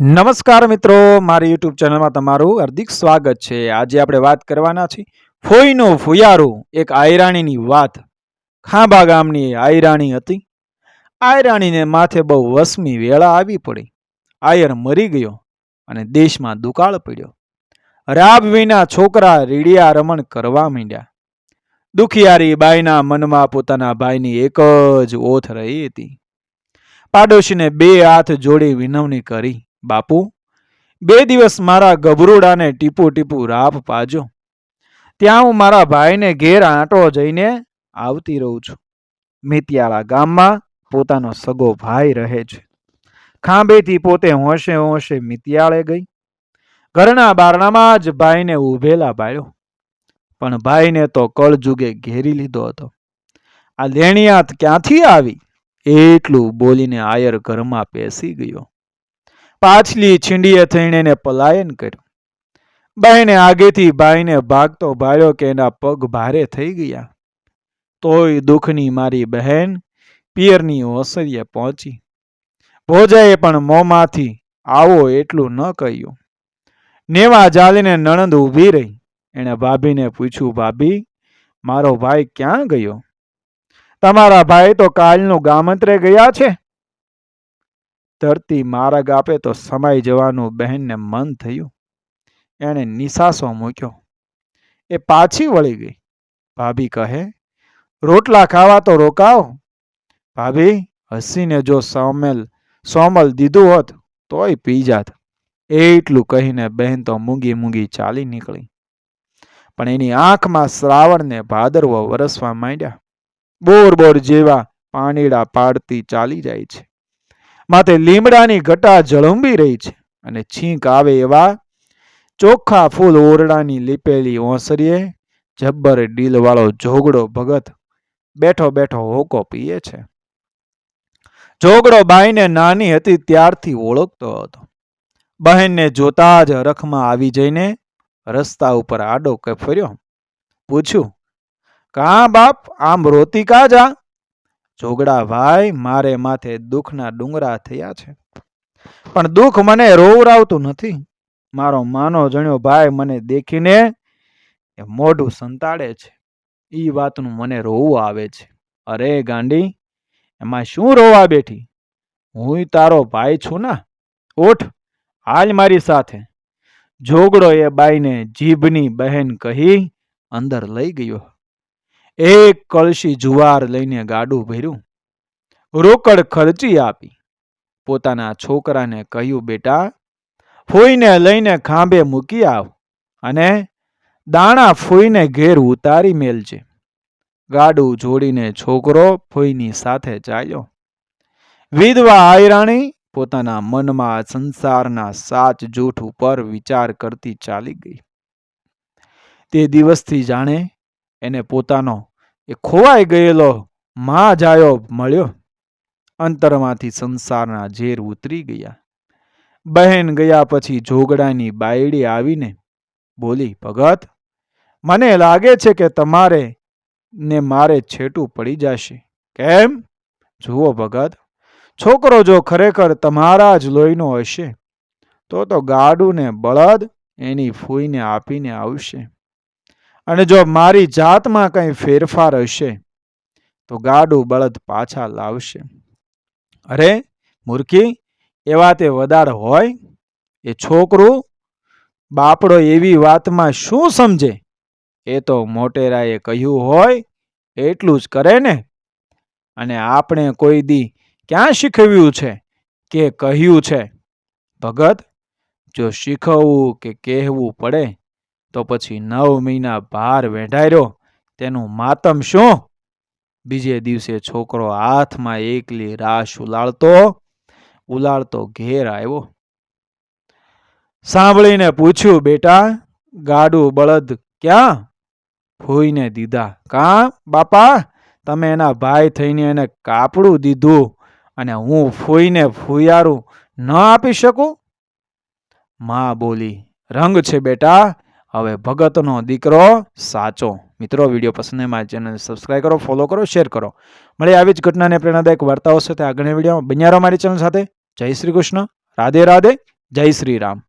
નમસ્કાર મિત્રો, મારી યુટ્યુબ ચેનલમાં તમારું હાર્દિક સ્વાગત છે. આજે આપણે વાત કરવાના છીએ ફોઈનું ફુયારું, એક આયરાણીની વાત. ખાંભા ગામની આયરાણી હતી. આયરાણીને માથે બહુ વસમી વેળા આવી પડી. આયર મરી ગયો અને દેશમાં દુકાળ પડ્યો. રાબ વિના છોકરા રીડિયા રમણ કરવા માંડ્યા. દુખિયારી બાઈના મનમાં પોતાના ભાઈની એક જ ઓથ રહી હતી. પાડોશીને બે હાથ જોડી વિનવણી કરી. બાપુ, બે દિવસ મારા ગભરુડાને ટીપુ ટીપુ રાપ પાજો. ત્યાં હું મારા ભાઈને ઘેર આંટો જઈને આવતી રહું છું. મિતિયાળા ગામમાં પોતાનો સગો ભાઈ રહે છે. ખાંભેથી પોતે હોંશે હોંશે મિતિયાળે ગઈ. ઘરના બારણામાં જ ભાઈને ઊભેલા બાળ્યો પણ ભાઈને તો કળજુગે ઘેરી લીધો હતો. આ લેણિયાત ક્યાંથી આવી? એટલું બોલીને આયર ઘરમાં પેસી ગયો. પાછલી છીંડીએ થઈને એને પલાયન કર્યું. બહેને આગેથી ભાઈને ભાગતો ભાળ્યો કે એના પગ ભારે થઈ ગયા. તોય દુઃખની મારી બહેન પિયરની ઓસરીએ પહોંચી. ભોજાએ પણ મોંમાંથી આવો એટલું ન કહ્યું. નેવા જાલીને નણંદ ઊભી રહી. એણે ભાભીને પૂછ્યું, ભાભી, મારો ભાઈ ક્યાં ગયો? તમારા ભાઈ તો કાલનું ગામંત્રે ગયા છે. ધરતી માર્ગ આપે તો સમાઈ જવાનું બહેનને મન થયું. એણે નિસાસો મૂક્યો. એ પાછી વળી ગઈ. ભાભી કહે, રોટલા ખાવા તો રોકાવ ભાભી હસીને જો સોમેલ સોમલ દીધું હોત તોય પી જાત. એટલું કહીને બહેન તો મૂંગી મૂંગી ચાલી નીકળી. પણ એની આંખમાં શ્રાવણને ભાદરવો વરસવા માંડ્યા. બોર બોર જેવા પાણીડા પાડતી ચાલી જાય છે. માથે લીમડાની ઘટા જળંબી રહી છે અને છીંક આવે એવા ચોખ્ખા ફૂલ ઓરડાની લીપેલી ઓસરીએ જબ્બર ડીલવાળો જોગડો ભગત બેઠો બેઠો હોકો પીએ છે. જોગડો બાઈને નાની હતી ત્યારથી ઓળખતો હતો. બહેનને જોતા જ રખમાં આવી જઈને રસ્તા ઉપર આડો કે ફર્યો. પૂછ્યું, કા બાપ, આમ રોતી કા જા? જોગડા ભાઈ, મારે માથે દુઃખના ડુંગરા થયા છે. પણ દુઃખ મને રોવરાવતું નથી. મારો માનો જણ્યો ભાઈ મને દેખીને એ મોઢું સંતાડે છે. એ વાતનું મને રોવું આવે છે. અરે ગાંડી, એમાં શું રોવા બેઠી? હું તારો ભાઈ છું ના. ઓઠ હાલ મારી સાથે. જોગડો એ બાઈને જીભની બહેન કહી અંદર લઈ ગયો. એક કળશી જુવાર લઈને ગાડું ભર્યું. રોકડ ખર્ચી આપી. પોતાના છોકરાને કહ્યું, બેટા, ફોઈને લઈને ખાંભે મૂકી આવ અને દાણા ફોઈને ઘેર ઉતારી મેલજે. ગાડું જોડીને છોકરો ફોઈની સાથે ચાલ્યો. વિધવા આયરાણી પોતાના મનમાં સંસારના સાચ જૂઠ ઉપર વિચાર કરતી ચાલી ગઈ. તે દિવસથી જાણે એને પોતાનો એ ખોવાઈ ગયેલો માં જાયો મળ્યો. અંતરમાંથી સંસારના ઝેર ઉતરી ગયા. બહેન ગયા પછી જોગડાની બાયડી આવીને બોલી, ભગત, મને લાગે છે કે તમારે ને મારે છેટું પડી જશે. કેમ? જુઓ ભગત, છોકરો જો ખરેખર તમારા જ લોહીનો હશે, તો તો ગાડું ને બળદ એની ફૂઈને આપીને આવશે. અને જો મારી જાતમાં કંઈ ફેરફાર હશે, તો ગાડું બળદ પાછા લાવશે. અરે, મૂર્ખી એવા તે વદાડ હોય, એ છોકરું બાપડો એવી વાતમાં શું સમજે? એ તો મોટેરાએ કહ્યું હોય, એટલું જ કરે ને. અને આપણે કોઈ દી ક્યાં શીખવ્યું છે કે કહ્યું છે? ભગત, જો શીખવવું કે કહેવું પડે તો પછી નવ મહિના ભાર વેઢાર્યો તેનું માતમ શું? બીજે દિવસે છોકરો હાથમાં એકલી રાશ ઉલાળતો ઉલાળતો ઘેર આવ્યો. સાંભળીને પૂછ્યું, બેટા, ગાડું બળદ ક્યાં? ફૂઈને દીધા, કા, બાપા? તમે એના ભાઈ થઈને એને કાપડું દીધું અને હું ફોઈને ફૂયારું ન આપી શકું? માં બોલી, રંગ છે બેટા હવે ભગતનો દીકરો સાચો. મિત્રો, વીડિયો પસંદ મારી ચેનલ સબસ્ક્રાઈબ કરો ફોલો કરો શેર કરો. મળે આવી જ ઘટનાને પ્રેરણાદાયક વાર્તાઓ સાથે આગળની વિડીયોમાં. બન્યા રહો મારી ચેનલ સાથે. જય શ્રી કૃષ્ણ. રાધે રાધે. જય શ્રી રામ.